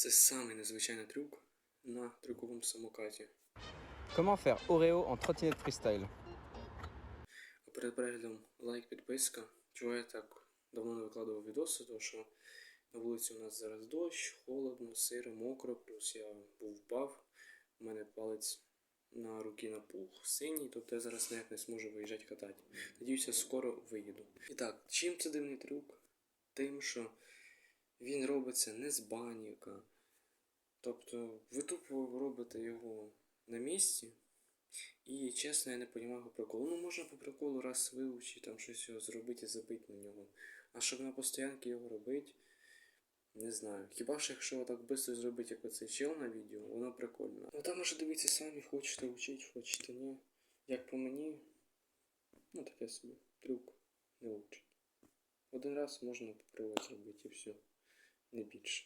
Це самий незвичайний трюк на трюковому самокаті. Comment faire Oreo en trottinette freestyle А перед переглядом лайк, підписка. Чого я так давно не викладував відоси, тому що на вулиці у нас зараз дощ, холодно, сиро, мокро, плюс я був впав, у мене палець на руки напух синій, тобто я зараз ніяк не зможу виїжджати катати. Надіюся, скоро виїду. І так, чим це дивний трюк? Тим, що він робиться не з баніка. Тобто ви тупо робите його на місці. І чесно, я не розумію приколу. Ну, можна по приколу раз вивчити, там щось його зробити і забити на нього. А щоб на постоянки його робити, не знаю. Хіба що якщо так швидко зробити, як оцей чел на відео, воно прикольно. Ну там може дивіться самі, хочете вчити, хочете ні. Як по мені, ну таке собі, трюк не учить. Один раз можна попробувати зробити і все. Не більше.